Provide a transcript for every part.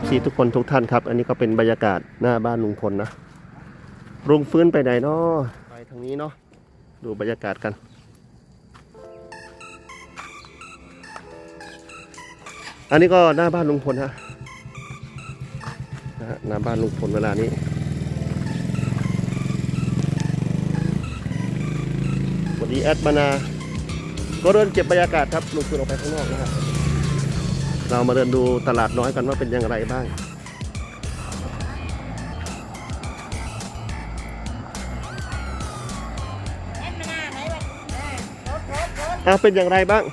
FC ทุกคนทุกท่านครับ อันนี้ก็เป็นบรรยากาศหน้าบ้านลุงพลนะลุงฟื้นไปไหนเนาะไปทางนี้เนาะดูบรรยากาศกัน อันนี้ก็หน้าบ้านลุงพลฮะนะฮะหน้าบ้านลุงพลเวลานี้สวัสดีแอดมานา ก็เดินเก็บบรรยากาศครับลุงคุณออกไปข้างนอกนะครับ เรามาเดินดูตลาดน้อยกันว่าเป็นอย่างไรบ้างแอดมาหน้าไหนวะเออรถรถรถอะเป็นอย่างไรบ้าง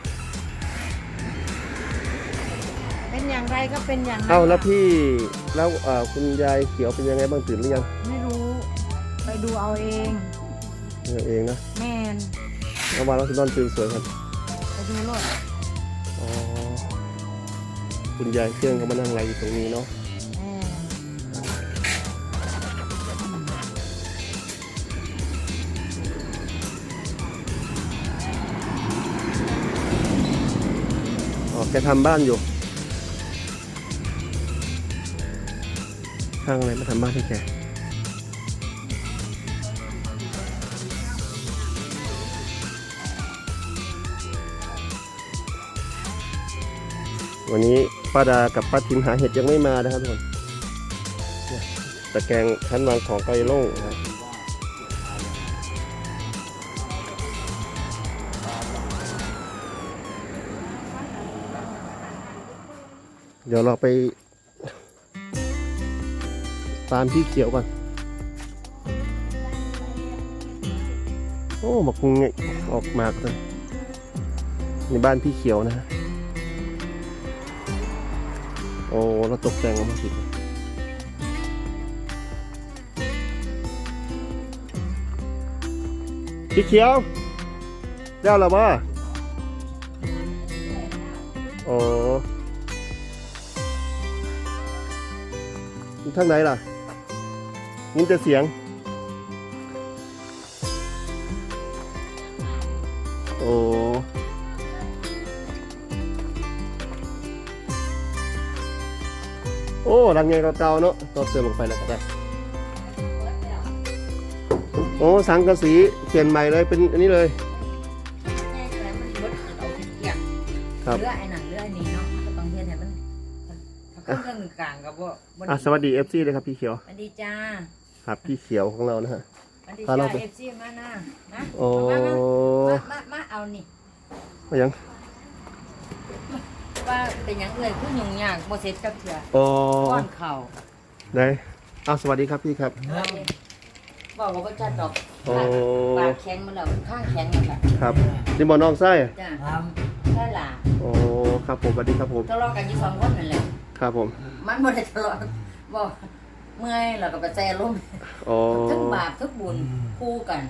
เป็นอย่างไรก็เป็นอย่างนั้นเอาแล้วพี่แล้วเอ่อคุณยายเขียวเป็นยังไงบ้างตื่นหรือยังไม่รู้ ไปดูเอาเอง เออเองนะแม่นเมื่อวานเราคุณนอนตื่นสวยกันไปดูรถอ๋อ คุณยายเครื่องก็มานั่งไรอยู่ตรงนี้เนาะแม่นอ๋อแกทำบ้านอยู่ช่างอะไรมาทำบ้านให้แกวันนี้ ป้าดากับป้าทิมหาเห็ดยังไม่มานะครับทุกคนตะแกรงชั้นวางของไกลโล่งนะครับเดี๋ยวเราไป ตามพี่เขียวก่อนโอ้มาคุงเนี่ยออกมากเลยในบ้านพี่เขียวนะฮะ โอ้เราตกแต่งออกมาผิดพี่เขียวเจ้าหรอวะโอ้ทางไหนล่ะยินแต่เสียง โอ้ อ้รังไงเก่าๆเนาะต่อเติมลงไปแล้วก็ได้โอ้สังกะสีเปลี่ยนใหม่เลยเป็นอันนี้เลยแม่อะไรมันรถเอาไปเกี่ยงครับเรือไอ้หนังเรือไอ้นี่เนาะก็ต้องเฮ็ดให้มันถ้าเครื่องเครื่องกลางกับว่าบ่อะสวัสดีเอฟซีเลยครับพี่เขียวสวัสดีจ้าครับพี่เขียวของเรานะฮะสวัสดีพาจ้าเราไปเอฟซีมาหน้านะโอ้มามามามาเอานี่มายัง ว่าเป็นหยังเอ่ยคือยุ่งยากบ่เสร็จกับเถื่อโอ้ก้อนเข่าได้เอาสวัสดีครับพี่ครับ บอกว่าบ่จัดดอกโอ้ ปากแข็งมาแล้วข้างแข็งมาแล้วครับนี่บอน้องไส้จ้าใช่ล่ะโอ้ครับผมสวัสดีครับผมทะเลาะกันอยู่สองคนนั่นแหละ ครับผมมันบ่ได้ทะเลาะบอกเมื่อยแล้วก็ไปใจลมณ์โอ้ทั้งบาปทั้งบุญคู่กัน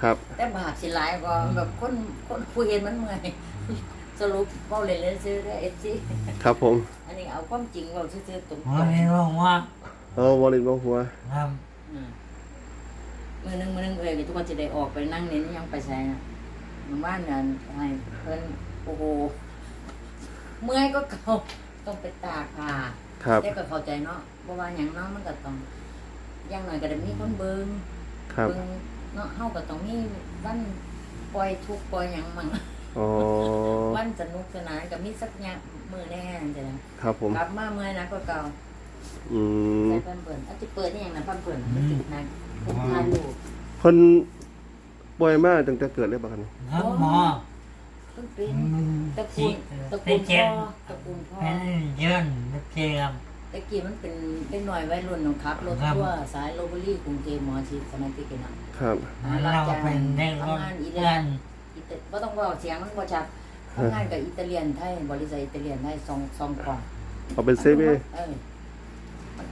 ครับแต่บาปสิหลายก็แบบคนคนผู้เห็นมันเมื่อย สรุปเว้าเล่นๆซื้อได้ FC ครับผมอันนี้เอาความจริงเว้าซื่อๆตรงวันนี้ร้องว่าเออวอลลินวหัวทๆอืมมื้อนึงมื้อนึงเอ้ยทุกคนสิได้ออกไปนั่งเน้นยังไปใส่น่ะมันบ้านนั่นให้เพิ่นโอ้โหเมื่อยก็เก่าต้องไปตากผ้า ครับ แต่ก็เข้าใจเนาะเพราะว่าอย่างเน้องมันก็ต้องอย่างหน่อยก็ได้มีคนเบิงครับ เบิงเนาะเฮาก็ต้องมีวันปล่อยทุกข์ปล่อยหยังมั่ง อ๋อวันสนุกสนานก็มีสักอย่างมื้อแน่จังซี่นะครับผม กลับมาเมื่อยนะก็เก่าอืมใส่พันเปิ่นอาจจะเปิดนี่หยังนะพันเปิ่นมันติดนะเพิ่นทานลูกเพิ่นป่วยมากตั้งแต่เกิดเลยปะครับำครับหมอเพิ่นเป็นมันตระกูลตระกูเป็นลเจ็พ่บอตระกูลพ่อเป็นเยืนเป็นเจ็บตะกี้มันเป็นเป็นหน่วยวัยรุ่นของครับรถครับทั่วสายโลบุรีกรุงเทพหมอชิดสมัยที่กันเนาะครับหาเรารับจ้างเป็นเด็กรถทำงานอีเพื่เลีอยนน อิตาบ่ต้องเว่าเสียงมันบ่ชัดทำงานกับอิตาเลียนไทยบริษัทอิตาเลียนไทยซองซองกล่องเอาเป็นเซเว่ เออ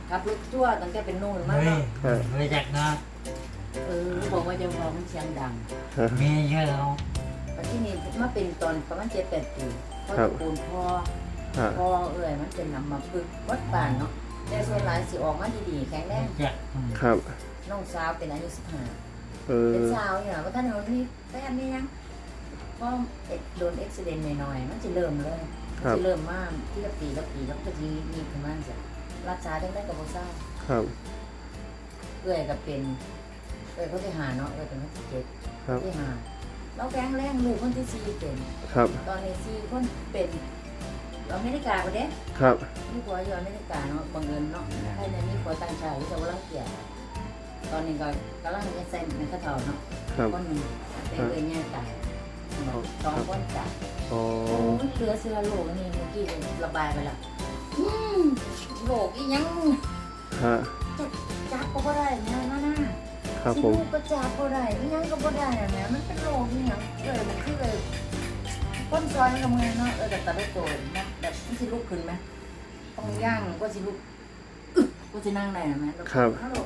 ขับรถทั่วตั้งแต่เป็นนู่นมาเฮ้ยเนาะรู้จักนะเออบอกว่าจะพอมันเสียงดัง มีเยอะเขาแต่ที่นี่มาเป็นตอนประมาณ7 8ปีพ่อครัตบระกูลพ่อฮะพ่อเอ้ยมันเป็นนำมาฝึกวัดป่านเนาะแต่ส่วนหลายสิออกมาดีๆแข็งแรงรู้จักครับ น้องสาวเป็นอายุ15เออเป็นสาวเนี่ยว่าท่านเอานี่แฟนนี่ยัง พอเอ็ดโดนเอ็กซิเดนต์หน่อยๆมันจะเริ่มเลยมันจะเริ่มมากที่ละปีละปีแล้วก็จะมีขึ้นมาจ้ะครักษาได้ได้กับโบซ่าครับเอื้อยก็เป็นเอื้อยเขาที่หาเนาะเอื้อยเป็นคนที่เจ็ดครับที่หาเราแข็งแรงลูกคนที่สี่เป็นครับ ตอนนี้สี่คนเป็นอเมริกาประเด้ครับมีผัวอยู่อเมริกาเนาะบังเอิญเนาะให้ในมีผัวต่างชาติที่จะว่ารังเกียจตอนนี้ก็กำลังจะเซ็นในกระเถาเนาะครับคนหนึ่งเป็นเอื้อยแง่ตาย สองคนจ่ายอ๋อโอ้ยเหลือเสือโหลนี่เมื่อกี้ระบายไปละอืมโหลกอีหยังฮะจับก็บ่ได้นะนะนะครับผมสิลูกก็จับก็ได้อีหยังก็บ่ได้อะแหม่มันเป็นโหลกอีหยังเออมันคือเลยคนซอยมันก็เมื่อยเนาะเออแต่ตะได้โตนนะแบบมันสิลุกขึ้นไหมต้องย่างก็สิลุกอึ๊กก็สินั่งได้นะแม่แล้วก็ครับฮัลโหล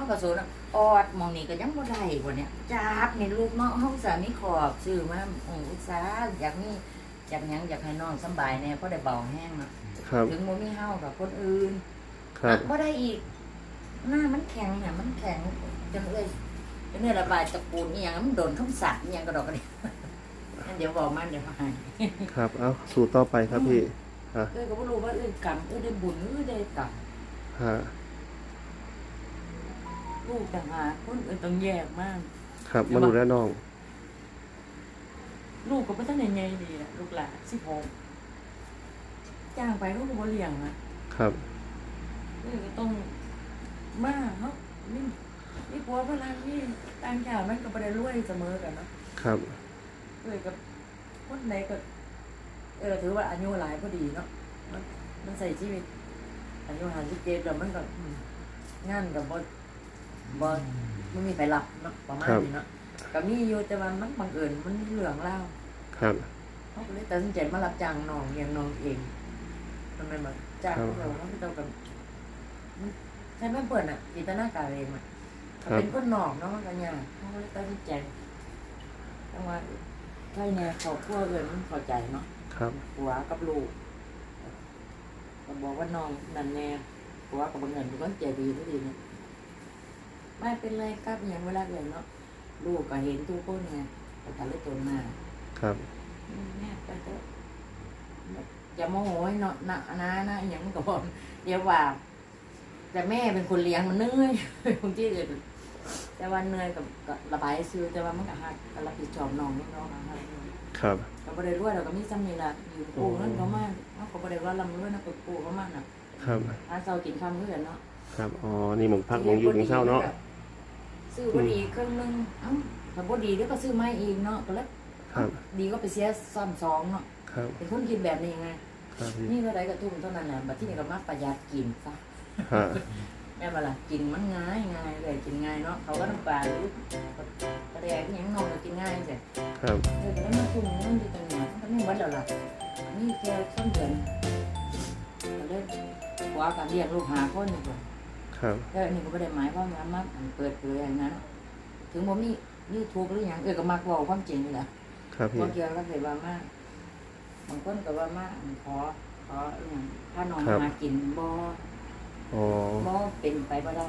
เขาก็โซนอะออดมองนี่ก็ยังบ่ได้บ่เนี่ยจับนี่ลูกเนาะห้องสามีขอบซื้อมาโอ้อุตสาห์อยากมีอยากหยังอยากให้น้องสำบายแน่เพราะได้เบาแห้งเนาะครับ ถึงบ่มีเฮากับคนอื่นครับ บ่ได้อีก หน้ามันแข็งเนี่ยมันแข็งจนเลยจนเลยระบายตะปูนนี่ยังมันโดนคำสาปนี่ยังกระดอกกระเดียงั้นเดี๋ยวบอกมันเดี๋ยวเขาให้ครับ เอาสู่ต่อไปครับพี่ เอ้ยก็บ่รู้ว่าเอ้ยกรรมเอ้ยได้บุญเอ้ยได้กรรมฮะ ลูกต่างหากคนอื่นต้องแยกมาก ครับมาดูแลน้อง ลูกก็บ่ทันได้ใหญ่ดีอะลูกหลาน16จ้างไปลูกก็บ่เลี้ยงนะครับเอ้ยก็ต้องมาเฮานี่นี่ผัวพลังนี่ต่างชาติมันก็บ่ได้รวยเสมอกันเนาะครับเอ้ยกับคนไหนก็ เออถือว่าอายุหลายก็ดีเนาะมันมันใส่ชีวิตอายุห้าสิบเจ็ดแล้วมันก็อืมงานกับบด บดมันมีไปรับเนาะประมาณครับนี้เนาะก็มีอยู่แต่ว่ามันบังเอิญมันเหลืองเล่าครับเขาก็เลยตัดสินใจมารับจ้างน้องเลี้ยงน้องเองทำไมแบบจ้างครับเราเขาไม่ต้องกับมันใช่ไม่เปิดอะจินตนาการเองอะครับเป็นคนนอกเนาะมันก็ยากเขาก็เลยตัดสินใจจังว่าใช่เนี่ยเขาพวกเอิญมันพอใจเนาะครับผัวกับลูกก็บอกว่าน้องนั่นแน่ผัวกับเงินก็ใจดีทุกทีเนี่ย ไม่เป็นไรครับอย่างเวลาเลยเนาะลูกก็เห็นทุกคนไงแต่ทะเลตัวหน้าครับอืมเนี่ยไปเถอะอย่าโมโหให้เนาะนะนะนะอหย่างมันก็บอกเดี๋ยวว่าแต่แม่เป็นคนเลี้ยงมันเหนื่อยบางทีเลยแต่ว่าเหนื่อยกับกับระบายซื้อแต่ว่ามันก็หักก็รับผิดชอบน้องน้องๆหักครับก็บ่ได้รวยเราก็มีซ้ำนี่ล่ะอยู่ปลูกนั่นเขามาเขาก็บ่ได้ว่าลำรวยนะปลูกปลูกเขามาน่ะครับหาเช้ากินค่ำคือกันเนาะครับอ๋อนี่หมองพักหมองอยู่หมองเช่าเนาะ ซื้อบ่ดีเครื่องนึงเอ้าถ้าบ่ดีเดี๋ยวก็ซื้อใหม่อีกเนาะก็แล้วครับดีก็ไปเสียซ้ำสองเนาะครับเป็นคนคิดแบบนี้ไงครับพี่นี่เท่าใดก็ทุ่มเท่านั้นแหละบัดที่นี่ก็มาประหยัดกินซะฮะแม่นบ่ล่ะกินมันง่ายง่ายเลยกินง่ายเนาะเขาก็น้ำปลาลูกกระแดกอิหยังนองก็กินง่ายจ้ะครับเออแล้วมาทุ่มเงินอยู่ตรงนี้มันก็ไม่หมดแล้วล่ะนี่แค่ต้นเดือนก็เลยขวากันเรียกลูกหาคนนี่ก่อน ครับแล้วอันนี้ก็ไม่ได้หมายความว่ามาอันเปิดเผยอย่างนั้นถึงบ่มียูทูบหรือหยังเออก็มักเว้าความจริงนี่แหละครับพี่บ่เกี่ยวกับใครว่ามากบางคนก็ว่ามาอันขอขออหย่างถ้าน้องมากินบ่อ๋อบ่เป็นไปบ่ได้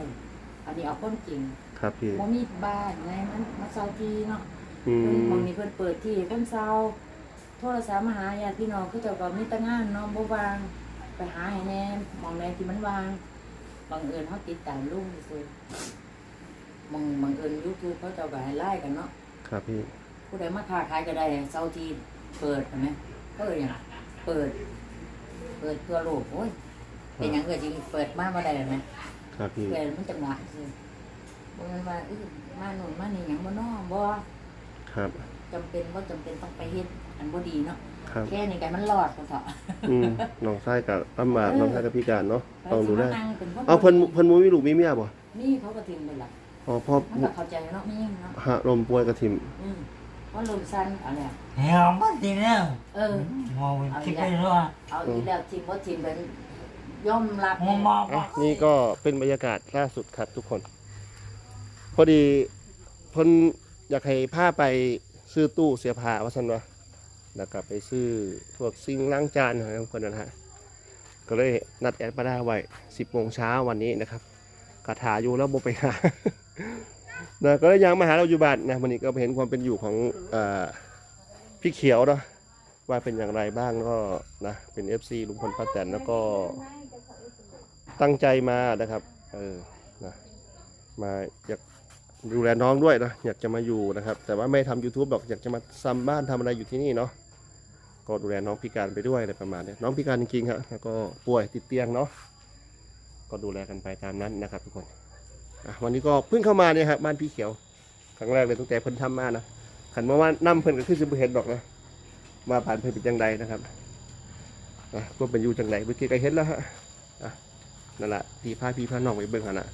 อันนี้เอาคนจริง ครับพี่บ่มีบ้านไงมันมาเซาทีเนาะอืเพิ่นมบางนี้เพิ่นเปิดที่เพิ่นเซาโทรศัพท์มาหาญาติพี่น้องคือเจ้าก็มีแต่งานเนาะบ่ว่างไปหาให้แหน่หมองใดที่มันว่าง บังเอิญเฮาติดตามลุงซื่อๆบางบังเอิญ YouTube เขาเจ้าก็ให้ไล่กันเนาะครับพี่ผู้ใดมาค้าขายก็ได้เซาทีเปิดเห็นไหมเปิดหยังเปิด เปิดทั่วโลกโอ้ยเป็นหยังเกิดจริงเปิดมาบ่ได้เห็นไหมครับพี่เปิดมันจังหวะซื่อบ่แม่นว่าอื้อมาโน่นมานี่หยังบ่น้อบ่ครับ จำเป็นว่าจำเป็นต้องไปเฮ็ดอันบ่ดีเนาะครับ แค่นี้ไงมันรอดก็เถอะอืมน้องไส้กับลำบากน้องไส้กับพิการเนาะต้องดูแลไปสิมานั่งเป็นคนเอาเพิ่นเพิ่นบ่มีลูกมีเมียบ่นี่เขาก็ทิ้งไปละอ๋อพ่อมันก็เข้าใจเนาะมีหยังเนาะฮะลมป่วยกระทิมอืมเพราะลมสั้นเอะไรเหี่ยวมันดีแล้วเออมองคิดไปว่าเอาอีกแล้วทิ้งบ่ทิ้งเป็นย่อมรับมองมองอะนี่ก็เป็นบรรยากาศล่าสุดครับทุกคน พอดีเพิ่นอยากให้พาไป ซื้อตู้เสียผ้าว่าซั่นวะแล้วก็ไปซื้อพวกซิงล้างจานอะไรของคนนั้นฮะก็เลยนัดแอดมาได้ไว้10โมงเช้าวันนี้นะครับกระถาอยู่แล้วโบไปหานะก็เลยยังมาหาเราอยู่บ้านนะวันนี้ก็เห็นความเป็นอยู่ของออพี่เขียวเนาะว่าเป็นอย่างไรบ้างก็นะเป็น FC ลุงพลป้าแตนแล้วก็ตั้งใจมานะครับเออนะมาอยาก ดูแลน้องด้วยนะอยากจะมาอยู่นะครับ แต่ว่าไม่ทำ YouTube หรอกอยากจะมาซ้ำบ้านทำอะไรอยู่ที่นี่เนาะก็ดูแลน้องพิการไปด้วยอะไรประมาณนี้น้องพิการจริงๆครับแล้วก็ป่วยติดเตียงเนาะก็ดูแลกันไปตามนั้นนะครับทุกคนวันนี้ก็เพิ่งเข้ามาเนี่ยครับบ้านพี่เขียวครั้งแรกเลยตั้งแต่เพิ่นทำมานะขันมาว่านํเพิ่นก็คือสิบเห็นดอกนะมาผ่านเพิ่นเป็นจังใดนะครับก็เป็นอยู่จังใดเมื่อกี้ก็เห็นแล้วฮะนั่นแหละพี่พาพี่พาน้องไปเบิ่งหันน่ะ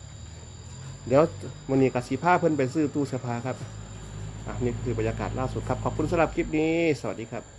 เดี๋ยววันนี้กับสีผ้าเพิ่นไปซื้อตู้เสื้อผ้าครับ อะนี่คือบรรยากาศล่าสุดครับ ขอบคุณสำหรับคลิปนี้ สวัสดีครับ